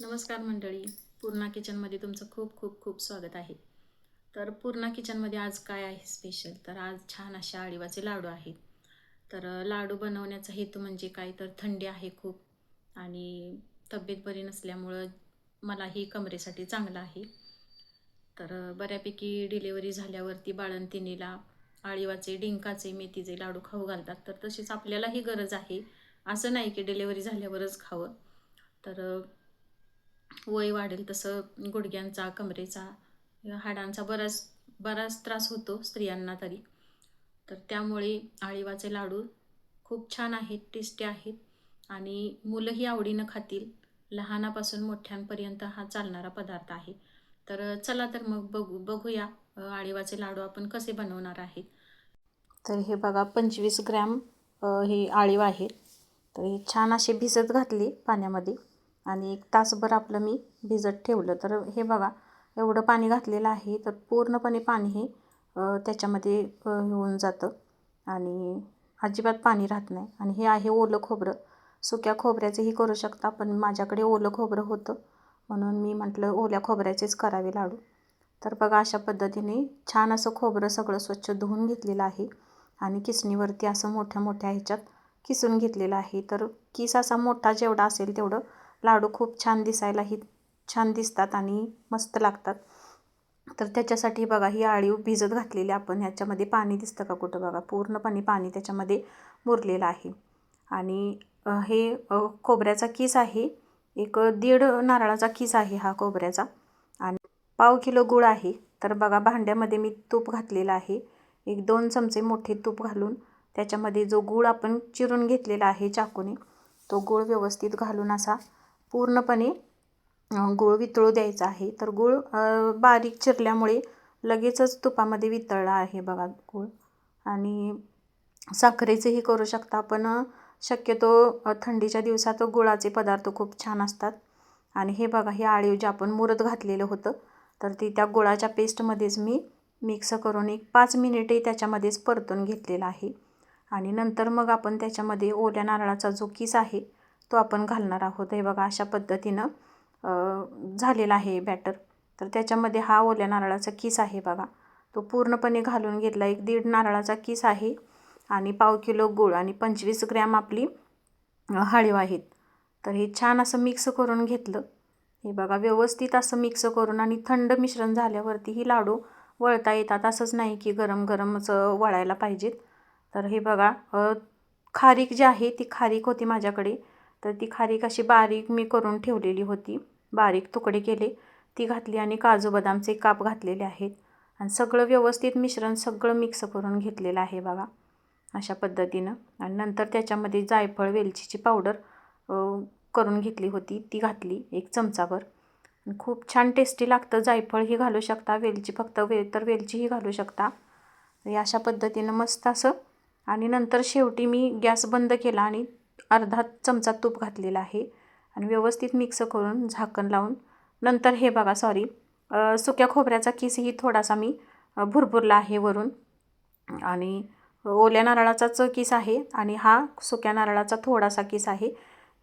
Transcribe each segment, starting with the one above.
नमस्कार मंडळी. पूर्णा किचनमध्ये तुमचं खूप खूप खूप स्वागत आहे. तर पूर्णा किचनमध्ये आज काय आहे स्पेशल तर आज छान अशा आळीवाचे लाडू आहेत. तर लाडू बनवण्याचा हेतू म्हणजे काय? तर थंडी आहे खूप आणि तब्येत बरी नसल्यामुळं मलाही कमरेसाठी चांगलं आहे. तर बऱ्यापैकी डिलेवरी झाल्यावरती बाळंतिणीला आळीवाचे डिंकाचे मेथीचे लाडू खाऊ घालतात. तर तशीच आपल्यालाही गरज आहे. असं नाही की डिलेवरी झाल्यावरच खावं. तर वय वाढेल तसं गुडघ्यांचा कमरेचा हाडांचा बराच बराच त्रास होतो स्त्रियांना तरी. तर त्यामुळे आळीवाचे लाडू खूप छान आहेत टेस्टी आहेत आणि मुलंही आवडीनं खातील. लहानापासून मोठ्यांपर्यंत हा चालणारा पदार्थ आहे. तर चला तर मग बघू बघूया आळीवाचे लाडू आपण कसे बनवणार आहेत. तर हे बघा पंचवीस ग्रॅम हे आळीव आहेत तर हे छान असे भिजत घातले पाण्यामध्ये. आणि एक तासभर आपलं मी भिजत ठेवलं. तर हे बघा एवढं पाणी घातलेलं आहे तर पूर्णपणे पाणी हे त्याच्यामध्ये होऊन जातं आणि अजिबात पाणी राहत नाही. आणि हे आहे ओलं खोबरं. सुक्या खोबऱ्याचंही करू शकता पण माझ्याकडे ओलं खोबरं होतं. म्हणून मी म्हटलं ओल्या खोबऱ्याचेच करावे लाडू. तर बघा अशा पद्धतीने छान असं खोबरं सगळं स्वच्छ धुवून घेतलेलं आहे आणि किसणीवरती असं मोठ्या मोठ्या ह्याच्यात किसून घेतलेलं आहे. तर किस असा मोठा जेवढा असेल तेवढं लाडू खूप छान दिसायलाही छान दिसतात आणि मस्त लागतात. तर त्याच्यासाठी बघा ही आळीव भिजत घातलेली आपण ह्याच्यामध्ये पाणी दिसतं का कुठं बघा? पूर्णपणे पाणी त्याच्यामध्ये मुरलेलं आहे. आणि हे खोबऱ्याचा किस आहे. एक दीड नारळाचा किस आहे हा खोबऱ्याचा. आणि पाव किलो गूळ आहे. तर बघा भांड्यामध्ये मी तूप घातलेलं आहे. एक दोन चमचे मोठे तूप घालून त्याच्यामध्ये जो गूळ आपण चिरून घेतलेला आहे चाकूने तो गूळ व्यवस्थित घालून असा पूर्णपणे गूळ वितळू द्यायचा आहे. तर गूळ बारीक चिरल्यामुळे लगेचच तुपामध्ये वितळला आहे बघा गूळ. आणि साखरेचंही करू शकता पण शक्यतो थंडीच्या दिवसात गुळाचे पदार्थ खूप छान असतात. आणि हे बघा हे आळीव जे आपण मुरत घातलेलं होतं तर ती त्या गुळाच्या पेस्टमध्येच मी मिक्स करून एक पाच मिनिटे त्याच्यामध्येच परतून घेतलेलं आहे. आणि नंतर मग आपण त्याच्यामध्ये ओल्या नारळाचा जो किस आहे तो आपण घालणार आहोत. हे बघा अशा पद्धतीनं झालेला आहे बॅटर. तर त्याच्यामध्ये हा ओल्या नारळाचा किस आहे बघा. तो पूर्णपणे घालून घेतला. एक दीड नारळाचा किस आहे आणि पाव किलो गूळ आणि पंचवीस ग्रॅम आपली हळीव आहेत. तर हे छान असं मिक्स करून घेतलं. हे बघा व्यवस्थित असं मिक्स करून आणि थंड मिश्रण झाल्यावरती ही लाडू वळता येतात. असंच नाही की गरम गरमच वळायला पाहिजेत. तर हे बघा खारीक जी आहे ती खारीक होती माझ्याकडे. तर ती खारीक अशी बारीक मी करून ठेवलेली होती. बारीक तुकडे केले. ती घातली आणि काजू बदामचे काप घातलेले आहेत. आणि सगळं व्यवस्थित मिश्रण सगळं मिक्स करून घेतलेलं आहे बघा. अशा पद्धतीनं. आणि नंतर त्याच्यामध्ये जायफळ वेलचीची पावडर करून घेतली होती. ती घातली एक चमचाभर. आणि खूप छान टेस्टी लागतं जायफळही घालू शकता. वेलची फक्त वे तर वेलचीही घालू शकता. अशा पद्धतीनं मस्त असं. आणि नंतर शेवटी मी गॅस बंद केला आणि अर्धा चमचा तूप घातलेला आहे. आणि व्यवस्थित मिक्स करून झाकण लावून नंतर हे बघा सॉरी सुक्या खोबऱ्याचा किसही थोडासा मी भुरभुरला आहे वरून. आणि ओल्या नारळाचाच किस आहे आणि हा सुक्या नारळाचा थोडासा किस आहे.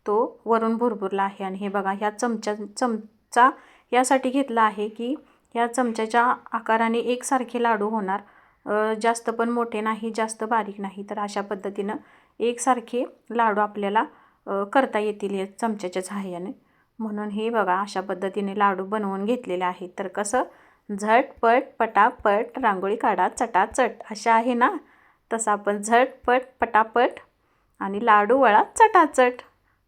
तो वरून भुरभुरला आहे. आणि हे बघा ह्या चमच्या चमचा यासाठी घेतला आहे की ह्या चमच्याच्या आकाराने एकसारखे लाडू होणार. जास्त पण मोठे नाही जास्त बारीक नाही. तर अशा पद्धतीनं एकसारखे लाडू आपल्याला करता येतील या चमच्याच्या सहाय्याने. म्हणून हे बघा अशा पद्धतीने लाडू बनवून घेतलेले आहेत. तर कसं? झटपट पटापट रांगोळी काढा चटाचट अशा आहे ना? तसं आपण झटपट पटापट आणि लाडू वळा चटाचट.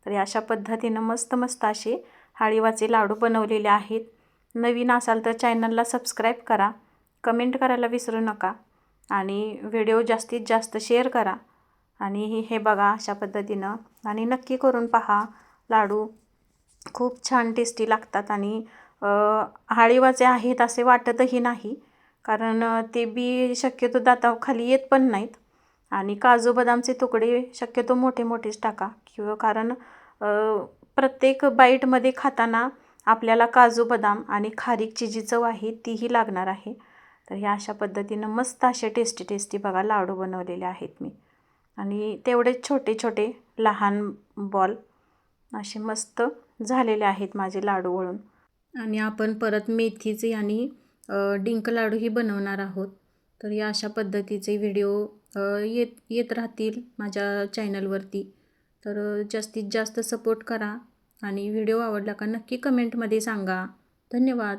तर अशा पद्धतीनं मस्त मस्त असे हाळीवाचे लाडू बनवलेले आहेत. नवीन असाल तर चॅनलला सबस्क्राईब करा. कमेंट करायला विसरू नका. आणि व्हिडिओ जास्तीत जास्त शेअर करा. आणि हे- बघा अशा पद्धतीनं. आणि नक्की करून पहा. लाडू खूप छान टेस्टी लागतात आणि हाळीवाचे आहेत असे वाटतही नाही. कारण ते बी शक्यतो दाताखाली येत पण नाहीत. आणि काजू बदामचे तुकडे शक्यतो मोठे मोठेच टाका. किंवा कारण प्रत्येक बाईटमध्ये खाताना आपल्याला काजू बदाम आणि खारीकची जी चव आहे तीही लागणार आहे. तर ह्या अशा पद्धतीनं मस्त असे टेस्टी टेस्टी बघा लाडू बनवलेले आहेत मी. आणि तेवढेच छोटे छोटे लहान बॉल असे मस्त झालेले आहेत माझे लाडू वळून. आणि आपण परत मेथीचे आणि डिंक लाडूही बनवणार आहोत. तर या अशा पद्धतीचे व्हिडिओ येत येत राहतील माझ्या चॅनलवरती. तर जास्तीत जास्त सपोर्ट करा आणि व्हिडिओ आवडला का नक्की कमेंटमध्ये सांगा. धन्यवाद.